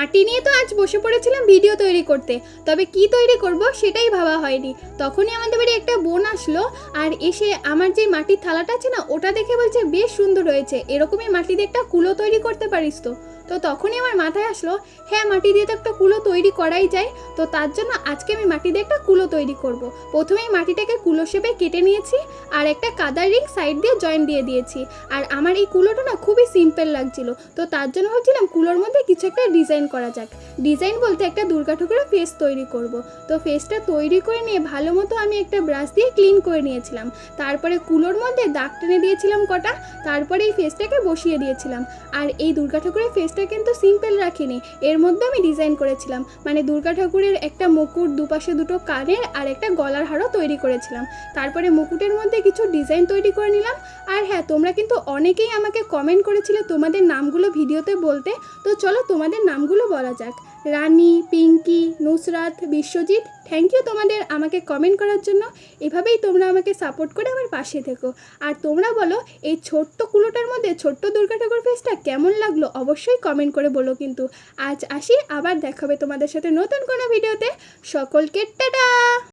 মাটি নিয়ে তো আজ বসে পড়েছিলাম ভিডিও তৈরি করতে। তবে কি তৈরি করব সেটাই ভাবা হয়নি। তখনই আমাদের বাড়ি একটা বোন আসলো আর এসে আমার যে মাটির থালাটা আছে না, ওটা দেখে বলছে, বেশ সুন্দর হয়েছে। এরকমই মাটি দিয়ে একটা কুলো তৈরি করতে পারিস তো। তো তখনই আমার মাথায় আসলো হ্যাঁ মাটি দিয়ে তো একটা কুলো তৈরি করাই যায়। তো তার জন্য আজকে আমি মাটি দিয়ে একটা কুলো তৈরি করব। প্রথমেই মাটিটাকে কুলো শেপে কেটে নিয়েছি আর একটা কাদার রিং সাইড দিয়ে জয়েন দিয়ে দিয়েছি। আর আমার এই কুলোটা না খুবই সিম্পল লাগছিল। তো তার জন্য ভাবছিলাম কুলোর মধ্যে কিছু একটা ডিজাইন করা যাক। ডিজাইন বলতে একটা দুর্গা ঠাকুরের ফেস তৈরি করব। তো ফেসটা তৈরি করে নিয়ে ভালো মতো আমি একটা ব্রাশ দিয়ে ক্লিন করে নিয়েছিলাম। তারপরে কুলোর মধ্যে দাগ টেনে দিয়েছিলাম কটা, তারপরে এই ফেসটাকে বসিয়ে দিয়েছিলাম। আর এই দুর্গা ঠাকুরের ফেসটা কিন্তু সিম্পল রাখিনি। এর মধ্যে আমি ডিজাইন করেছিলাম। মানে দুর্গা ঠাকুরের একটা মুকুট দুপাশে দুটো কানের আর একটা গলার হারও তৈরি করেছিলাম। তারপরে মুকুটের মধ্যে কিছু ডিজাইন তৈরি করে নিলাম। আর হ্যাঁ তোমরা কিন্তু অনেকেই আমাকে কমেন্ট করেছিলে তোমাদের নামগুলো ভিডিওতে বলতে। তো চলো তোমাদের নামগুলো বলা যাক। রানী, পিঙ্কি নুসরাত, বিশ্বজিৎ থ্যাংক ইউ তোমাদের আমাকে কমেন্ট করার জন্য। এভাবেই তোমরা আমাকে সাপোর্ট করে আমার পাশে থেকো। আর তোমরা বলো, এই ছোট্ট কুলোটার মধ্যে, ছোট্ট দুর্গা ঠাকুর ফেসটা কেমন লাগল? অবশ্যই কমেন্ট করে বলো কিন্তু। আজ আসি, আবার দেখাবে তোমাদের সাথে নতুন কোনো ভিডিওতে সকলকে টাটা!